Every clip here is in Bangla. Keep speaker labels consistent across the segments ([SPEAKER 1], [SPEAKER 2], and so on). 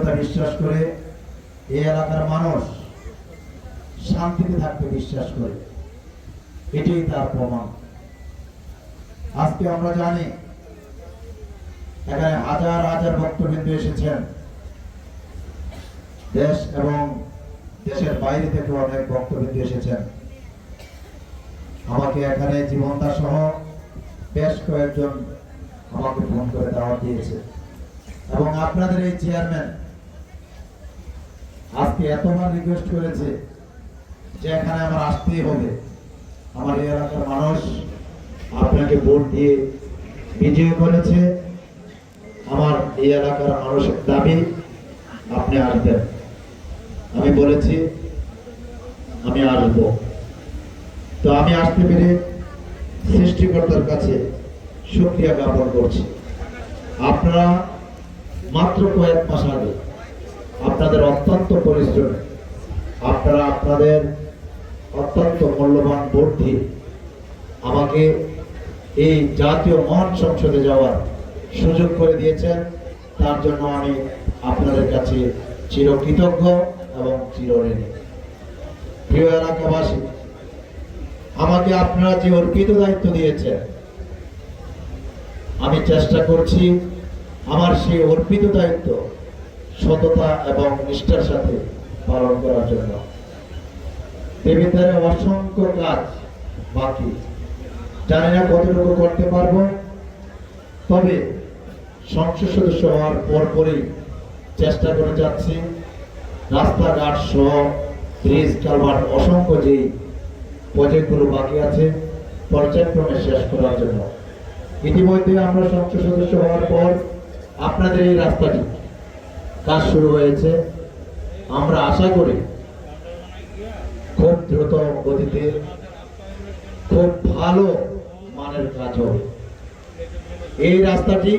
[SPEAKER 1] বিশ্বাস করে এই এলাকার মানুষ শান্তিতে থাকতে বিশ্বাস করে। এটাই তার প্রমাণ। আজকে আমরা জানি, এখানে হাজার হাজার ভক্তবৃন্দ এসেছেন। দেশ এবং দেশের বাইরে থেকে অনেক ভক্তবৃন্দ এসেছেন। আমাকে এখানে জীবনদা সহ বেশ কয়েকজন আমাকে ফোন করে দাওয়াত দিয়েছে। এবং আপনাদের এই চেয়ারম্যান আজকে এতবার রিকোয়েস্ট করেছে যে এখানে আমার আসতেই হবে। আমার এলাকার মানুষ আপনাকে ভোট দিয়ে বিজয় করেছে। আমার এই এলাকার মানুষের দাবি আপনি আসবেন আমি বলেছি, আমি আসব তো আমি আসতে পেরে সৃষ্টিকর্তার কাছে শুক্রিয়া জ্ঞাপন করছি। আপনারা মাত্র কয়েক মাস আগে আপনাদের অত্যন্ত পরিশ্রমে। আপনারা আপনাদের অত্যন্ত মূল্যবান দিয়ে আমাকে এই জাতীয় মহান সংসদে যাওয়ার সুযোগ করে দিয়েছেন। তার জন্য আমি আপনাদের কাছে চিরকৃতজ্ঞ এবং চিরঋণী। প্রিয় এলাকাবাসী, আমাকে আপনারা যে অর্পিত দায়িত্ব দিয়েছেন, আমি চেষ্টা করছি আমার সেই অর্পিত দায়িত্ব সততা এবং নিষ্ঠার সাথে পালন করার জন্য। দেবীদের অসংখ্য কাজ বাকি। জানি না কতটুকু করতে পারব। তবে সংসদ সদস্য হওয়ার পরপরই চেষ্টা করে যাচ্ছি। রাস্তাঘাট সহ ব্রিজ কালভার্ট অসংখ্য যেই প্রজেক্টগুলো বাকি আছে, পর্যায়ক্রমে শেষ করার জন্য। ইতিমধ্যে আমরা সংসদ সদস্য হওয়ার পর আপনাদের এই রাস্তাটি কাজ শুরু হয়েছে। আমরা আশা করি খুব দ্রুত গতিতে খুব ভালো মানের কাজ হবে। এই রাস্তাটি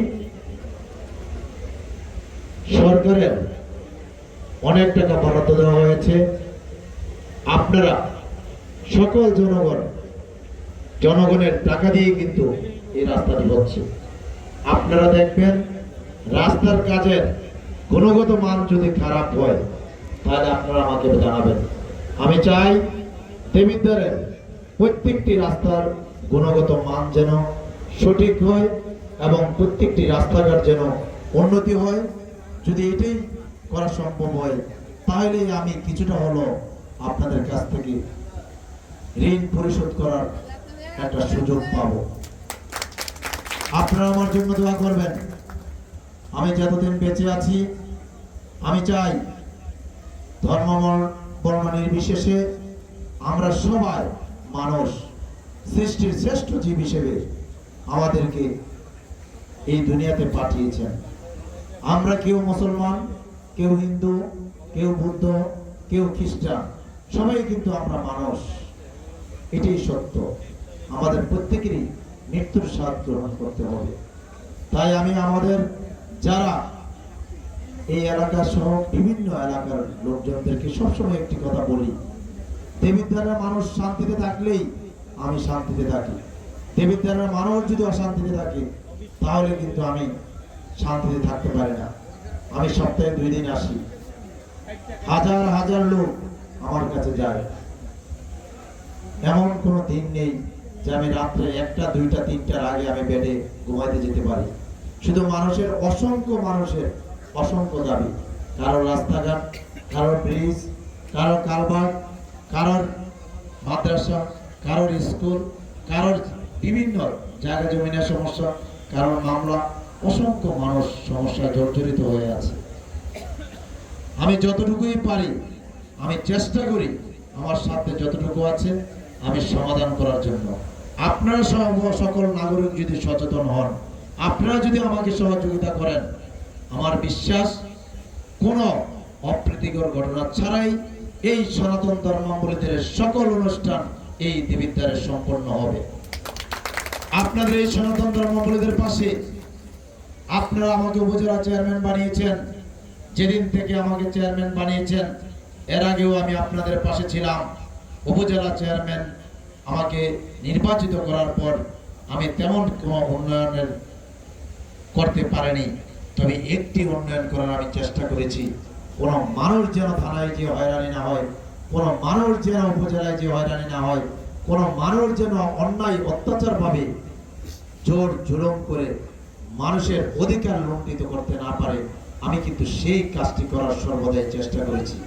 [SPEAKER 1] সরকারের অনেক টাকা বরাদ্দ দেওয়া হয়েছে। আপনারা সকল জনগণ, জনগণের টাকা দিয়ে কিন্তু এই রাস্তাটি হচ্ছে। আপনারা দেখবেন রাস্তার কাজের গুণগত মান যদি খারাপ হয়, তাহলে আপনারা আমাকে জানাবেন। আমি চাই দেবিদ্বারের প্রত্যেকটি রাস্তার গুণগত মান যেন সঠিক হয় এবং প্রত্যেকটি রাস্তাঘাট যেন উন্নতি হয়। যদি এটাই করা সম্ভব হয়, তাহলে আমি কিছুটা হলো আপনাদের কাছ থেকে ঋণ পরিশোধ করার একটা সুযোগ পাবো। আপনারা আমার জন্য দোয়া করবেন। আমি যতদিন বেঁচে আছি, আমি চাই ধর্ম বর্ণ নির্বিশেষে আমরা সবাই মানুষ, সৃষ্টির শ্রেষ্ঠ জীব হিসেবে আমাদেরকে এই দুনিয়াতে পাঠিয়েছেন। আমরা কেউ মুসলমান, কেউ হিন্দু, কেউ বুদ্ধ, কেউ খ্রিস্টান, সবাই কিন্তু আমরা মানুষ। এটাই সত্য। আমাদের প্রত্যেকেরই মৃত্যুর স্বাদ গ্রহণ করতে হবে। তাই আমি আমাদের যারা এই এলাকা সহ বিভিন্ন এলাকার লোকজনদেরকে সবসময় একটি কথা বলি দেবিদ্বারের মানুষ শান্তিতে থাকলেই আমি শান্তিতে থাকি। দেবিদ্বারের মানুষ যদি অশান্তিতে থাকে, তাহলে কিন্তু আমি শান্তিতে থাকতে পারি না। আমি সপ্তাহে দুই দিন আসি। হাজার হাজার লোক আমার কাছে যায়। এমন কোনো দিন নেই যে আমি রাত্রে একটা, দুইটা, তিনটার আগে আমি বেডে ঘুমাইতে যেতে পারি। শুধু মানুষের, অসংখ্য মানুষের অসংখ্য দাবি। কারোর রাস্তাঘাট কারোর ব্রিজ কারোর কালভার্ট কারোর মাদ্রাসা, কারোর স্কুল, কারোর বিভিন্ন জায়গা জমিনের সমস্যা কারোর মামলা, অসংখ্য মানুষ সমস্যায় জর্জরিত হয়ে আছে। আমি যতটুকুই পারি, আমি চেষ্টা করি আমার সাথে যতটুকু আছে, আমি সমাধান করার জন্য। আপনারা সকল নাগরিক যদি সচেতন হন আপনারা যদি আমাকে সহযোগিতা করেন, আমার বিশ্বাস, কোনো অপ্রীতিকর ঘটনা ছাড়াই এই সনাতন ধর্মাবলীদের সকল অনুষ্ঠান এই দেবিদ্বারে সম্পন্ন হবে। আপনাদের এই সনাতন ধর্মাবলীদের পাশে আপনারা আমাকে উপজেলা চেয়ারম্যান বানিয়েছেন। যেদিন থেকে আমাকে চেয়ারম্যান বানিয়েছেন, এর আগেও আমি আপনাদের পাশে ছিলাম। উপজেলা চেয়ারম্যান আমাকে নির্বাচিত করার পর আমি তেমন কোনো উন্নয়নের করতে পারেনি। তবে একটি উন্নয়ন করার আমি চেষ্টা করেছি। কোন মানুষ যেন থানায় যে হয়রানি না হয়, কোন মানুষ যেন উপজেলায় যে হয়রানি না হয়, কোন মানুষ যেন অন্যায় অত্যাচার ভাবে জোর জুলুম করে মানুষের অধিকার লঙ্ঘিত করতে না পারে, আমি কিন্তু সেই কাজটি করার সর্বদাই চেষ্টা করেছি।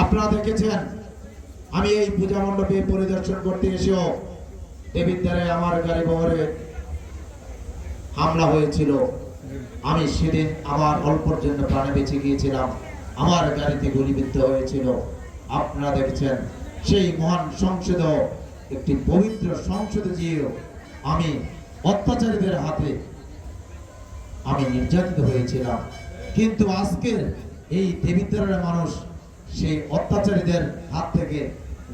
[SPEAKER 1] আপনারা দেখেছেন, আমি এই পূজা মণ্ডপে পরিদর্শন করতে এসেও দেবিদ্বারে আমার গাড়ি বহরে হামলা হয়েছিল। আমি সেদিন আমার অল্পর জন্য প্রাণে বেঁচে গিয়েছিলাম। আমার গাড়িতে গুলিবিদ্ধ হয়েছিল। আপনারা দেখেছেন, সেই মহান সংসদ একটি পবিত্র সংসদে গিয়েও আমি অত্যাচারীদের হাতে আমি নির্যাতিত হয়েছিলাম। কিন্তু আজকের এই দেবিদ্বারের মানুষ সেই অত্যাচারীদের হাত থেকে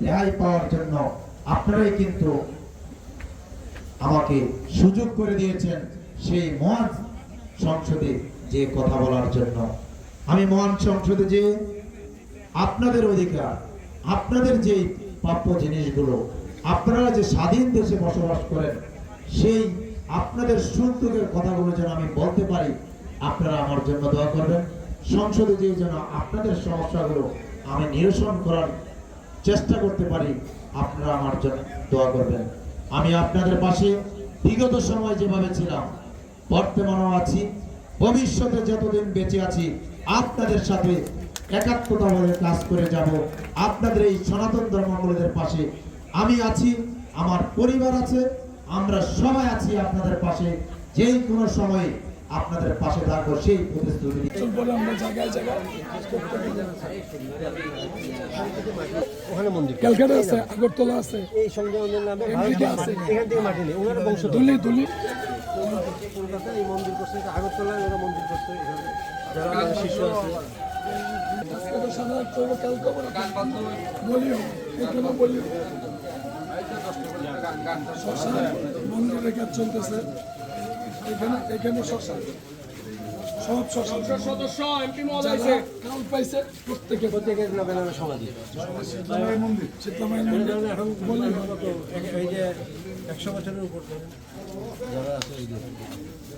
[SPEAKER 1] রেহাই পাওয়ার জন্য আপনারাই কিন্তু আমাকে সুযোগ করে দিয়েছেন। সেই মহান সংসদে যে কথা বলার জন্য। আমি মহান সংসদে যে আপনাদের অধিকার, আপনাদের যে প্রাপ্য জিনিসগুলো, আপনারা যে স্বাধীন দেশে বসবাস করেন, সেই আপনাদের সুন্দরের কথাগুলো যেন আমি বলতে পারি, আপনারা আমার জন্য দোয়া করবেন। সংসদে যে যেন আপনাদের সমস্যাগুলো আমি নিরসন করার চেষ্টা করতে পারি, আপনারা আমার জন্য দোয়া করবেন। আমি আপনাদের পাশে বিগত সময় যেভাবে ছিলাম বর্তমানেও আছি। ভবিষ্যতে যতদিন বেঁচে আছি আপনাদের সাথে একাত্মতা বলে কাজ করে যাব। আপনাদের এই সনাতন ধর্মাবলীদের পাশে আমি আছি আমার পরিবার আছে আমরা সবাই আছি আপনাদের পাশে। যেই কোনো সময় আপনাদের পাশে থাকব সেই প্রতিশ্রুতি
[SPEAKER 2] ওখানে মন্দির।
[SPEAKER 3] ক্যালকাটা আছে আগরতলা আছে
[SPEAKER 2] এই সংগঠনের নামে
[SPEAKER 3] আছে।
[SPEAKER 2] এখান থেকে মাটি নেই। ওনার বংশ
[SPEAKER 3] দুলি দুলি।
[SPEAKER 2] কলকাতায় এই মন্দির করছে আগরতলায় ওরা মন্দির করছে এখানে যারা শিষ্য আছে?
[SPEAKER 3] বলিও শ্মশান মন্দিরের কাজ চলতেছে। এখানে এখানে শ্মশান
[SPEAKER 4] সদস্য এমপি
[SPEAKER 3] পাইছে প্রত্যেকে
[SPEAKER 2] প্রত্যেকের নামে নামে সমাধি।
[SPEAKER 3] শীতলামায়ের মন্দির শীতলামায়ের মন্দির।
[SPEAKER 2] এখন
[SPEAKER 3] বলিও
[SPEAKER 2] এই যে একশো বছরের উপর যারা আছে এই যে